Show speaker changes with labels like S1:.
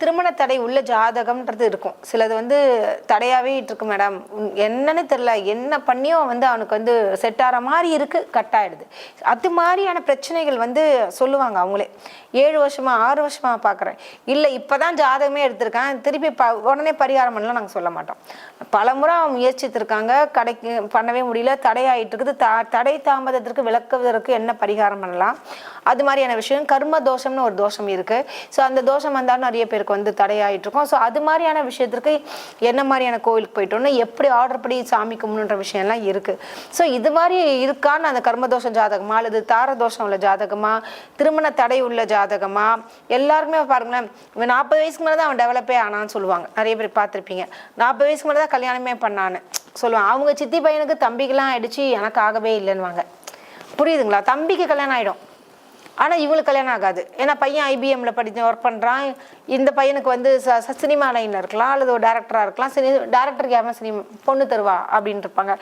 S1: திருமண தடை உள்ள ஜாதகம்ன்றது இருக்கும். சிலது வந்து தடையாவே இருக்கு மேடம் என்னன்னு தெரியல என்ன பண்ணியும் வந்து அவனுக்கு வந்து செட் ஆகிற மாதிரி இருக்கு கட் ஆயிடுது. அது மாதிரியான பிரச்சனைகள் வந்து சொல்லுவாங்க அவங்களே. ஏழு வருஷமா ஆறு வருஷமா பார்க்குறேன் இல்லை இப்போ தான் ஜாதகமே எடுத்திருக்கேன். திருப்பி ப உடனே பரிகாரம் பண்ணலாம் நாங்கள் சொல்ல மாட்டோம். பல முறை முயற்சித்திருக்காங்க. கடைக்கு பண்ணவே முடியல. தடையாயிட்டு இருக்குது. த தடை தாமதத்திற்கு விளக்குவதற்கு என்ன பரிகாரம் பண்ணலாம்? அது மாதிரியான விஷயம். கர்ம தோஷம்னு ஒரு தோஷம் இருக்கு. ஸோ அந்த தோஷம் வந்தாலும் நிறைய பேருக்கு வந்து தடையாயிட்டு இருக்கும். ஸோ அது மாதிரியான விஷயத்திற்கு என்ன மாதிரியான கோவிலுக்கு போயிட்டோம்னா எப்படி ஆர்டர் படி சாமி கும்பிடுன்ற விஷயம்லாம் இருக்கு. ஸோ இது மாதிரி இருக்கான்னு அந்த கர்மதோஷ ஜாதகமா அல்லது தார தோஷம் உள்ள ஜாதகமா திருமண தடை உள்ள ஜாதகமா எல்லாருமே பாருங்களேன் இவன் நாற்பது வயசுக்கு மேலே தான் அவன் டெவலப்பே ஆனான்னு சொல்லுவாங்க. நிறைய பேர் பார்த்துருப்பீங்க. நாற்பது வயசுக்கு மேலே தான் கல்யாணமே பண்ணான்னு சொல்லுவான் அவங்க சித்தி பையனுக்கு தம்பிக்கெல்லாம் ஆயிடுச்சு எனக்கு ஆகவே இல்லைன்னுவாங்க. புரியுதுங்களா? தம்பிக்கு கல்யாணம் ஆகிடும் ஆனால் இவளுக்கு கல்யாணம் ஆகாது. ஏன்னா பையன் ஐபிஎம்ல படித்து ஒர்க் பண்ணுறான் இந்த பையனுக்கு வந்து ச சினிமா லைனில் இருக்கலாம் அல்லது ஒரு டேரக்டராக இருக்கலாம். சினி டேரக்டருக்கு யாரும் சினிமா பொண்ணு தருவா அப்படின்ட்டு இருப்பாங்க.